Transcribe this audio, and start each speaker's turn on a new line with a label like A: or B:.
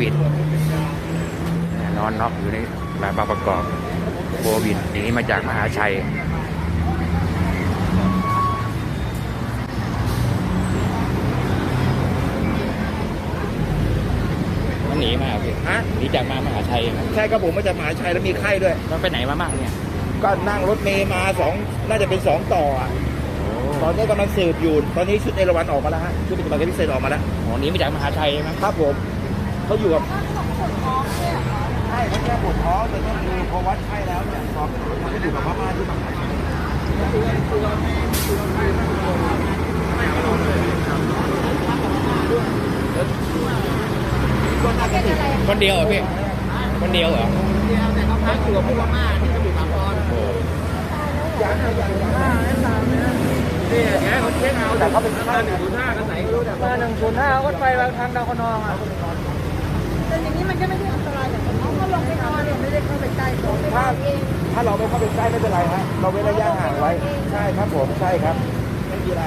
A: วิด นอนน็อกอยู่ในร้านบางประกอบ โควิดหนีมาจากมหาชัยมันหนีมาเหรอพี่
B: ฮะ
A: หนีจากมามหาชัยครับ
B: ใช่ครับผมมาจากมหาชัยแล้วมีไข้ด้วย
A: แล้วไปไหนมาบ้างเนี่ย
B: ก็นั่งรถเมย์มาสองน่าจะเป็นสองต่ออะตอนนี้กำลังสืบอยู่ ตอนนี้ชุดเอราวันออกมาแล้วฮะ ชุดปฏิบัติการพิเศษออกมาแล้ว
A: อ๋อหนีมาจากมหาชัยใช่ไหม
B: ครับผม เขาอยู่กับใช่เขาแค่ปวดท้องแต่ก็คือพอวัดไข้แล้วเนี่ยสอบมันก็อยู่กับพม่าที่บางไทย
A: คนเดียวเหรอพี่ คนเดียวเหรอ
B: แต่เขาพักอยู่กับพวกพม่าที่เขาอยู่สามตอน
A: โอ้
B: นี่เดี๋ยวเขาเช็คเอาแต่เขาเป็นข้าหนึ่งศูนย์ห้ากันไหนไม่รู้แต่
C: มาหนึ่งศูนย์ห้าก็ไปทางดาวคนองอะ
D: แต่อย่างนี้มันก็ไม่ได้อันตรายอย่างเขาก็ลงไปนอนเนี่ยไม่ได้เข้าไปใกล้ตัวไปน
B: ถ้า
D: อนเอง
B: ถ้าเราไม่เข้าไปใกล้ไม่เป็นไรฮะเราเว้นระยะห่างไว้ ใช่ครับผมใช่ครับไม่มีอะไร